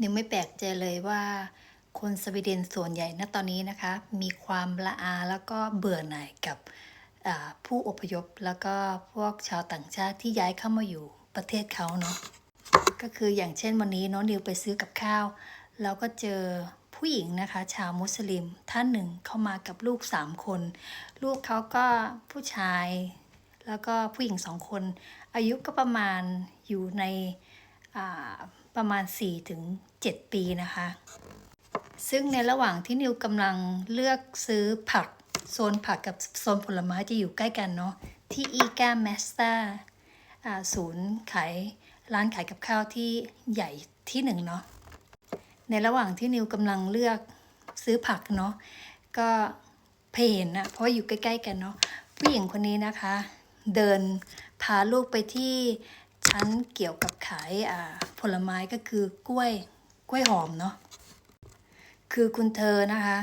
นิวไม่แปลกใจเลยว่าคนสวีเดนส่วนใหญ่ณตอนนี้นะคะ มีความละอาแล้วก็เบื่อหน่ายกับผู้อพยพแล้วก็พวกชาวต่างชาติที่ย้ายเข้ามาอยู่ประเทศเขาเนาะก็คืออย่างเช่นวันนี้น้องนิวไปซื้อกับข้าวแล้วก็เจอผู้หญิงนะคะ ชาวมุสลิมท่านหนึ่งเข้ามากับลูกสามคน ลูกเขาก็ผู้ชาย แล้วก็ผู้หญิงสองคน อายุก็ประมาณอยู่ใน ประมาณ 4-7 ปีนะคะ ซึ่งในระหว่างที่นิวกำลังเลือกซื้อผัก โซนผักกับโซนผลไม้จะอยู่ใกล้กันเนาะที่อีกาแมสตาศูนย์ขายร้านขายกับข้าวที่ใหญ่ที่หนึ่งเนาะในระหว่างที่นิวกำลังเลือกซื้อผักเนาะก็เพนนะเพราะอยู่ใกล้ ๆ กันเนาะผู้หญิงคนนี้นะคะ เดินพาลูกไปที่ ชั้นเกี่ยวกับขายผลไม้ก็คือกล้วยกล้วยหอมเนาะคือคุณเธอนะคะ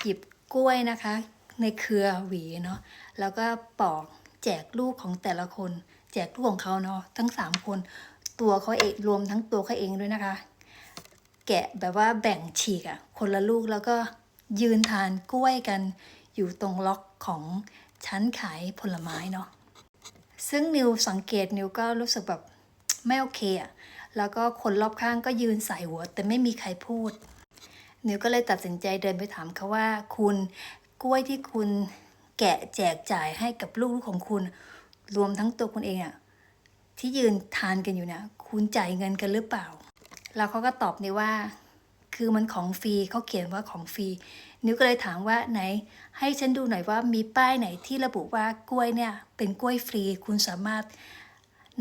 หยิบกล้วยนะคะ ในเครือหวีเนาะแล้วก็ปอกแจกลูกของแต่ละคน แจกลูกของเขาเนาะทั้งสามคน ตัวเขาเองรวมทั้งตัวเขาเองด้วยนะคะ แกะแบบว่าแบ่งฉีกอะคนละลูกแล้วก็ยืนทานกล้วยกันอยู่ตรงล็อกของชั้นขายผลไม้เนาะ ซึ่งนิวสังเกตนิวก็รู้สึกแบบไม่โอเคอะ่ะแล้วก็คนรอบข้างก็ยืนใส่หัว แต่ไม่มีใครพูด นิวก็เลยตัดสินใจเดินไปถามเขาว่าคุณกล้วยที่คุณแกะแจกจ่ายให้กับลูกๆของคุณ รวมทั้งตัวคุณเองอะที่ยืนทานกันอยู่เนี่ยคุณจ่ายเงินกันหรือเปล่า แล้วเขาก็ตอบนิวว่า คือมันของฟรีเขาเขียนว่าของฟรีนิวก็เลยถามว่าไหน ให้ฉันดูหน่อยว่ามีป้ายไหนที่ระบุว่ากล้วยเนี่ยเป็นกล้วยฟรีคุณสามารถ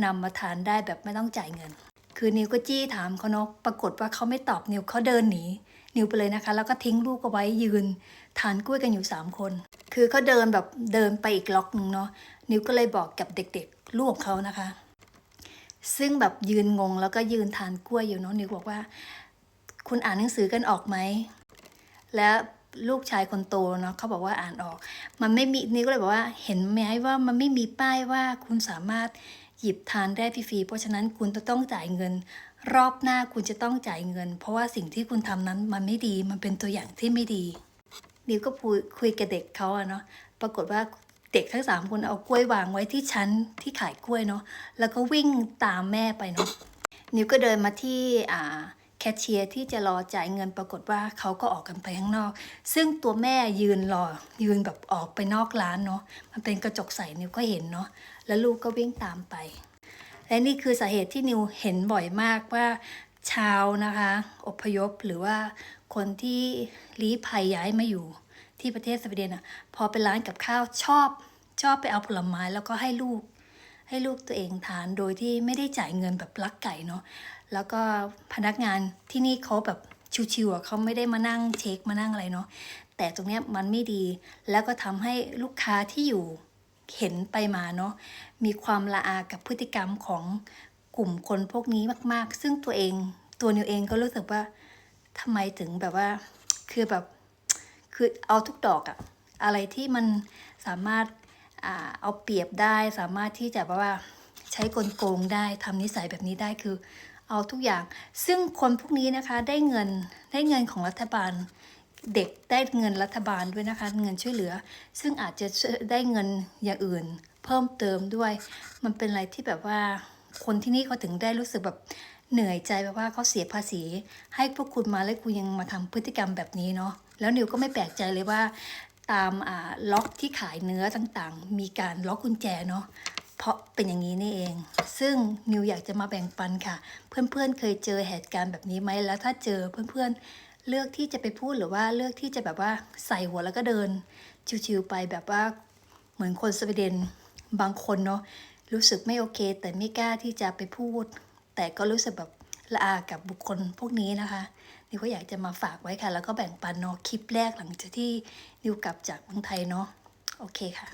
นำมาทานได้แบบไม่ต้องจ่ายเงิน คือนิวก็จี้ถามเขาเนาะปรากฏว่าเขาไม่ตอบนิวเขาเดินหนีนิวไปเลยนะคะ แล้วก็ทิ้งลูกเอาไว้ยืน ทานกล้วยกันอยู่ 3 คน คือเขาเดินแบบเดินไปอีกล็อกหนึงเนาะนิวก็เลยบอกกับเด็กๆ ลูกเขานะคะ ซึ่งแบบยืนงงแล้วก็ยืนทานกล้วยอยู่เนาะนิวบอกว่า คุณอ่านหนังสือกันออกไหม แล้วลูกชายคนโตเนาะเขาบอกว่าอ่านออก มันไม่มีนิวก็เลยบอกว่า เห็นไหมว่ามันไม่มีป้ายว่าคุณสามารถหยิบทานได้ฟรีๆเพราะฉะนั้นคุณจะต้องจ่ายเงิน รอบหน้าคุณจะต้องจ่ายเงิน เพราะว่าสิ่งที่คุณทำนั้นมันไม่ดี มันเป็นตัวอย่างที่ไม่ดี นิวก็พูดคุยกับเด็กเขาอะเนาะ ปรากฏว่าเด็กทั้งสามคนเอากล้วยวางไว้ที่ชั้นที่ขายกล้วยเนาะ แล้วก็วิ่งตามแม่ไปเนาะ นิวก็เดินมาที่อ่า แคชเชียร์ที่จะรอจ่ายเงินปรากฏว่าเขาก็ออกกันไปข้างนอก ซึ่งตัวแม่ยืนรอยืนแบบออกไปนอกร้านเนาะมันเป็นกระจกใสนิวก็เห็นเนาะแล้วลูกก็วิ่งตามไป และนี่คือสาเหตุที่นิวเห็นบ่อยมากว่าชาวนะคะอพยพหรือว่าคนที่ลี้ภัยย้ายมาอยู่ที่ประเทศสวีเดนอะพอเป็นร้านกับข้าวชอบชอบไปเอาผลไม้แล้วก็ให้ลูก ให้ลูกตัวเองทานโดยที่ไม่ได้จ่ายเงินแบบลักไก่เนาะแล้วก็พนักงานที่นี่เขาแบบชิวๆเขาไม่ได้มานั่งเช็คมานั่งอะไรเนาะแต่ตรงเนี้ยมันไม่ดี แล้วก็ทำให้ลูกค้าที่อยู่เห็นไปมาเนาะมีความละอากับพฤติกรรมของกลุ่มคนพวกนี้มาก ๆ ซึ่งตัวเองตัวนิวเองก็รู้สึกว่าทำไมถึงแบบว่าคือแบบคือเอาทุกดอกอะอะไรที่มันสามารถ เอาเปรียบได้สามารถที่จะแบบว่าใช้กลโกงได้ทำนิสัยแบบนี้ได้คือ เอาทุกอย่าง ซึ่งคนพวกนี้นะคะได้เงินได้เงินของรัฐบาลเด็กได้เงินรัฐบาลด้วยนะคะ เงินช่วยเหลือ ซึ่งอาจจะได้เงินอย่างอื่น เพิ่มเติมด้วย มันเป็นอะไรที่แบบว่าคนที่นี่เขาถึงได้รู้สึกแบบเหนื่อยใจแบบว่าเขาเสียภาษี ให้พวกคุณมาแล้วคุณยังมาทำพฤติกรรมแบบนี้เนาะแล้วนิวก็ไม่แปลกใจเลยว่า ตามล็อกที่ขายเนื้อต่างๆ มีการล็อกกุญแจเนาะเพราะเป็นอย่างนี้นี่เอง ซึ่งนิวอยากจะมาแบ่งปันค่ะ เพื่อนๆ เคยเจอเหตุการณ์แบบนี้ไหมแล้วถ้าเจอเพื่อนๆ เลือกที่จะไปพูดหรือว่าเลือกที่จะแบบว่าใส่หัวแล้วก็เดินชิวๆไปแบบว่าเหมือนคนสวีเดนบางคนเนาะรู้สึกไม่โอเค แต่ไม่กล้าที่จะไปพูด แต่ก็รู้สึกแบบ ละอากับบุคคลพวกนี้นะคะ นิวก็อยากจะมาฝากไว้ค่ะ แล้วก็แบ่งปันเนาะคลิปแรกหลังจากที่นิวกลับจากเมืองไทยเนาะโอเคค่ะ